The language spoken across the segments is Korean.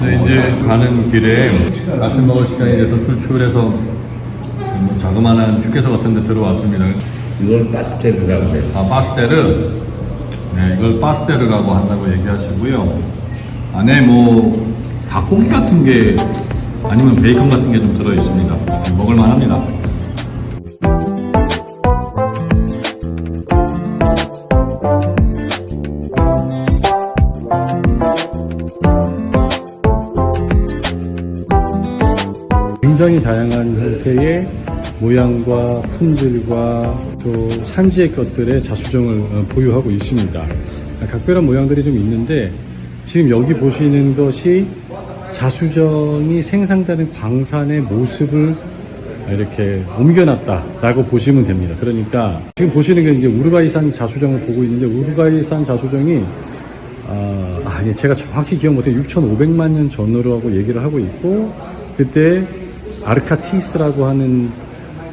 네, 이제 가는 길에 아침 먹을 시간이 돼서 출출해서 뭐 자그마한 휴게소 같은 데 들어왔습니다. 이걸 파스텔이라고 해요. 아, 파스테르. 네, 이걸 파스테르라고 한다고 얘기하시고요. 안에 뭐 닭고기 같은 게 아니면 베이컨 같은 게 좀 들어 있습니다. 먹을만 합니다. 굉장히 다양한 형태의 모양과 품질과 또 산지의 것들의 자수정을 어, 보유하고 있습니다. 각별한 모양들이 좀 있는데 지금 여기 보시는 것이 자수정이 생산되는 광산의 모습을 이렇게 옮겨놨다라고 보시면 됩니다. 그러니까 지금 보시는 게 이제 우루과이산 자수정을 보고 있는데 우루과이산 자수정이 아, 아, 예, 제가 정확히 기억 못해요. 6,500만 년 전으로 하고 얘기를 하고 있고, 그때 아르카티스라고 하는,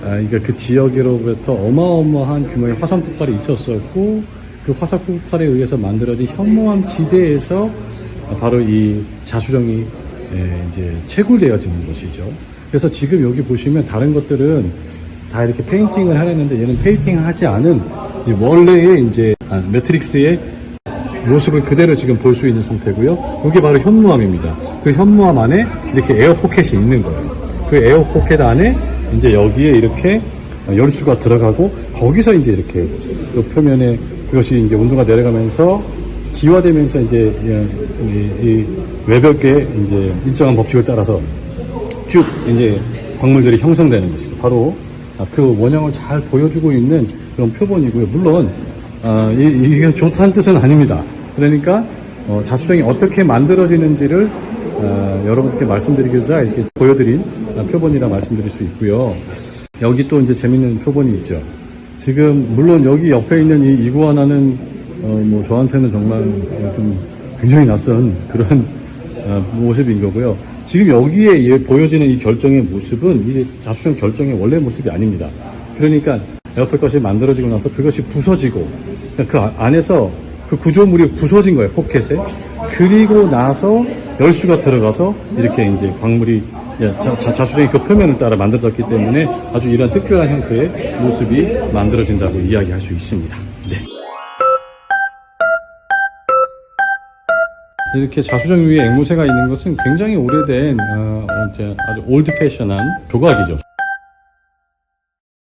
아, 그러니까 그 지역으로부터 어마어마한 규모의 화산 폭발이 있었었고, 그 화산 폭발에 의해서 만들어진 현모암 지대에서 바로 이 자수정이 예, 이제 채굴되어지는 것이죠. 그래서 지금 여기 보시면 다른 것들은 다 이렇게 페인팅을 하려는데 얘는 페인팅 하지 않은 이 원래의 이제 아, 매트릭스의 모습을 그대로 지금 볼 수 있는 상태고요. 이게 바로 현무암입니다. 그 현무암 안에 이렇게 에어 포켓이 있는 거예요. 그 에어 포켓 안에 이제 여기에 이렇게 열수가 들어가고 거기서 이제 이렇게 그 표면에 그것이 이제 온도가 내려가면서 기화되면서 이제 이, 이 외벽에 이제 일정한 법칙을 따라서 쭉 이제 광물들이 형성되는 것이죠. 바로 그 원형을 잘 보여주고 있는 그런 표본이고요. 물론 아, 이, 이게 좋다는 뜻은 아닙니다. 그러니까 어, 자수정이 어떻게 만들어지는지를 어, 여러분께 말씀드리고자 이렇게 보여드린 아, 표본이라 말씀드릴 수 있고요. 여기 또 이제 재밌는 표본이 있죠. 지금 물론 여기 옆에 있는 이 이구아나는 어, 뭐 저한테는 정말 좀 굉장히 낯선 그런 어, 모습인 거고요. 지금 여기에 얘 보여지는 이 결정의 모습은 이 자수정 결정의 원래 모습이 아닙니다. 그러니까 에어플 것이 만들어지고 나서 그것이 부서지고 그 아- 안에서 그 구조물이 부서진 거예요 포켓에 그리고 나서 열수가 들어가서 이렇게 이제 광물이 예, 자, 자, 자수정이 그 표면을 따라 만들어졌기 때문에 아주 이런 특별한 형태의 모습이 만들어진다고 이야기할 수 있습니다. 네. 이렇게 자수정 위에 앵무새가 있는 것은 굉장히 오래된 어, 아주 올드 패션한 조각이죠.